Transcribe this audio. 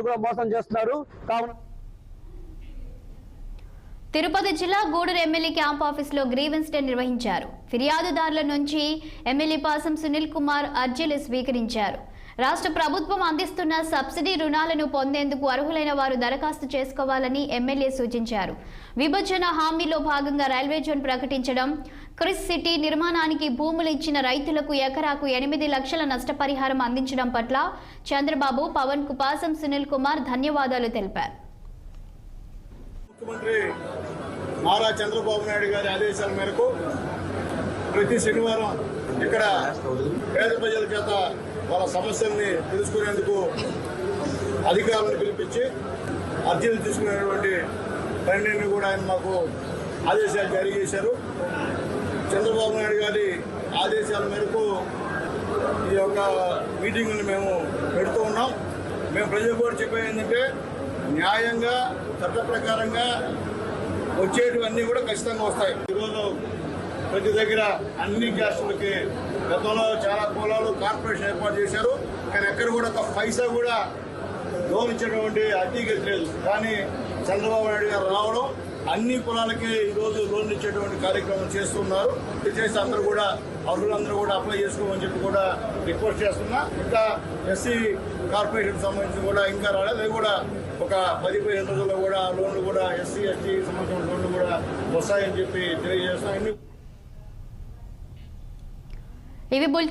కూడా మోసం చేస్తున్నారు. కావున తిరుపతి జిల్లా గూడూరు ఎమ్మెల్యే క్యాంప్ ఆఫీసులో గ్రీవెన్స్ డే నిర్వహించారు. ఫిర్యాదుదారుల నుంచి ఎమ్మెల్యే పాసం సునీల్ కుమార్ అర్జీలు స్వీకరించారు. రాష్ట్ర ప్రభుత్వం అందిస్తున్న సబ్సిడీ రుణాలను పొందేందుకు అర్హులైన వారు దరఖాస్తు చేసుకోవాలని ఎమ్మెల్యే సూచించారు. విభజన హామీలో భాగంగా రైల్వే జోన్ ప్రకటించడం క్రిస్ సిటీ నిర్మాణానికి భూములు ఇచ్చిన రైతులకు ఎకరాకు ఎనిమిది లక్షల నష్టపరిహారం అందించడం పట్ల చంద్రబాబు పవన్ కుపాసం సునీల్ కుమార్ ధన్యవాదాలు తెలిపారు. ముఖ్యమంత్రి నారా చంద్రబాబు నాయుడు గారి ఆదేశాల మేరకు ప్రతి శనివారం ఇక్కడ పేద ప్రజల చేత వాళ్ళ సమస్యల్ని తెలుసుకునేందుకు అధికారులను పిలిపించి అర్జీలు తీసుకునేటువంటి పనిని కూడా ఆయన మాకు ఆదేశాలు జారీ చేశారు. చంద్రబాబు నాయుడు గారి ఆదేశాల మేరకు ఈ యొక్క మీటింగ్ని మేము పెడుతూ ఉన్నాం. మేము ప్రజలు కూడా చెప్పేది ఏంటంటే న్యాయంగా చట్ట ప్రకారంగా వచ్చేటివన్నీ కూడా ఖచ్చితంగా వస్తాయి. ఈరోజు ప్రతి దగ్గర అన్ని క్యాస్టులకి గతంలో చాలా కులాలు కార్పొరేషన్ ఏర్పాటు చేశారు. కానీ ఎక్కడ కూడా ఒక పైసా కూడా లోన్ ఇచ్చేటువంటి అడ్డీగతి లేదు. కానీ చంద్రబాబు నాయుడు గారు రావడం అన్ని కులాలకి ఈరోజు లోన్ ఇచ్చేటువంటి కార్యక్రమం చేస్తున్నారు. ఇది చేసి అందరూ కూడా అర్హులందరూ కూడా అప్లై చేసుకోమని చెప్పి కూడా రిక్వెస్ట్ చేస్తున్నా. ఇంకా ఎస్సీ కార్పొరేషన్ సంబంధించి కూడా ఇంకా రాలేదు. అది కూడా ఒక పది పదిహేను రోజుల్లో కూడా లోన్లు కూడా ఎస్సీ ఎస్టీ సంబంధించిన లోన్లు కూడా వస్తాయని చెప్పి తెలియజేస్తున్నాం. ఇవి